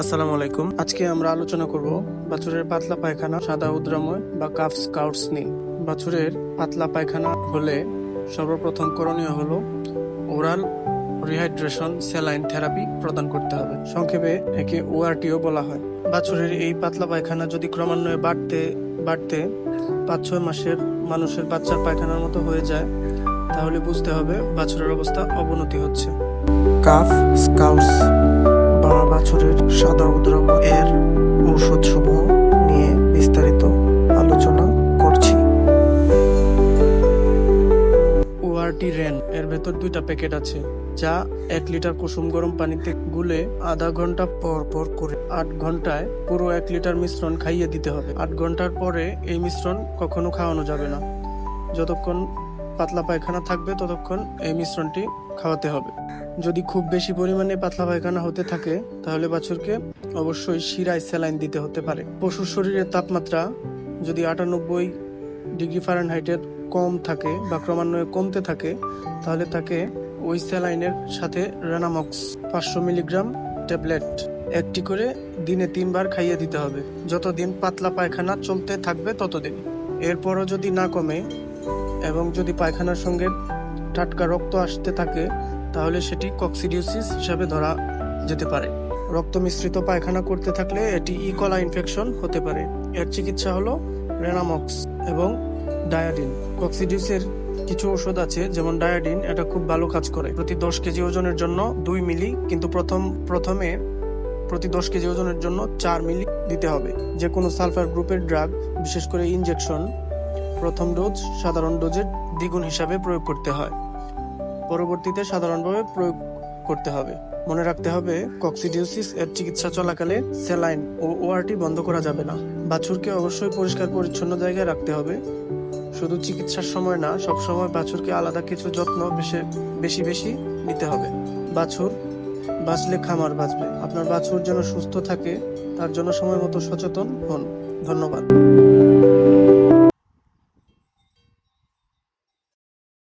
আসসালামু আলাইকুম। আজকে আমরা আলোচনা করব বাছুরের পাতলা পায়খানা সাদা উদ্রাময় বা কাফ স্কাউটস নিয়ে। বাছুরের পাতলা পায়খানা হলে সর্বপ্রথম করণীয় হলো ওরাল রিহাইড্রেশন স্যালাইন থেরাপি প্রদান করতে হবে। সংক্ষেপে একে ওআরটিও বলা হয়। বাছুরের এই পাতলা পায়খানা যদি ক্রমান্বয়ে বাড়তে বাড়তে পাঁচ ছয় মাসের মানুষের বাচ্চার পায়খানার মতো হয়ে যায়, তাহলে বুঝতে হবে বাছুরের অবস্থা অবনতি হচ্ছে। কাফ স্কাউটস বাছুরের সাদা উদ্রব এর ঔষধ সমূহ নিয়ে বিস্তারিত আলোচনা করছি। ওআরটি রেন এর ভেতর দুইটা প্যাকেট আছে, যা এক লিটার কুসুম গরম পানিতে গুলে আধা ঘণ্টা পর পর করে আট ঘন্টায় পুরো এক লিটার মিশ্রণ খাইয়ে দিতে হবে। আট ঘণ্টার পরে এই মিশ্রণ কখনো খাওয়ানো যাবে না। যতক্ষণ পাতলা পায়খানা থাকবে, ততক্ষণ এই মিশ্রণটি খাওয়াতে হবে। যদি খুব বেশি পরিমাণে পাতলা পায়খানা হতে থাকে, তাহলে বাছুরকে অবশ্যই শিরায় স্যালাইন দিতে হতে পারে। পশুর শরীরের তাপমাত্রা যদি আটানব্বই ডিগ্রি ফারেনহাইটের কম থাকে বা ক্রমান্বয়ে কমতে থাকে, তাহলে তাকে ওই স্যালাইনের সাথে রেনামক্স পাঁচশো মিলিগ্রাম ট্যাবলেট একটি করে দিনে তিনবার খাইয়ে দিতে হবে। যতদিন পাতলা পায়খানা চলতে থাকবে ততদিন। এরপরও যদি না কমে এবং যদি পায়খানার সঙ্গে টাটকা রক্ত আসতে থাকে তাহলে সেটি কক্সিডিওসিস হিসাবে ধরা যেতে পারে। রক্ত মিশ্রিত পায়খানা করতে থাকলে এটি ইকলা ইনফেকশন হতে পারে। এর চিকিৎসা হলো রেনামক্স এবং ডায়াডিন কক্সিডিউসের কিছু ওষুধ আছে, যেমন ডায়াডিন এটা খুব ভালো কাজ করে। প্রতি দশ কেজি ওজনের জন্য দুই মিলি, কিন্তু প্রথম, প্রথমে প্রতি দশ কেজি ওজনের জন্য চার মিলি দিতে হবে। যে কোনো সালফার গ্রুপের ড্রাগ বিশেষ করে ইনজেকশন প্রথম ডোজ সাধারণ ডোজের দ্বিগুণ হিসাবে প্রয়োগ করতে হয়। পরবর্তীতে সাধারণভাবে প্রয়োগ করতে হবে। মনে রাখতে হবে কক্সিডিওসিস এর চিকিৎসা চলাকালে স্যালাইন ও ওআরটি বন্ধ করা যাবে না। বাছুরকে অবশ্যই পরিষ্কার পরিচ্ছন্ন জায়গায় রাখতে হবে। শুধু চিকিৎসার সময় না সব সময় বাছুরকে আলাদা কিছু যত্ন বেশি বেশি বেশি নিতে হবে। বাছুর, বাঁচলে খামার বাঁচবে। আপনার বাছুর যেন সুস্থ থাকে, তার জন্য সময় মতো সচেতন হন। ধন্যবাদ।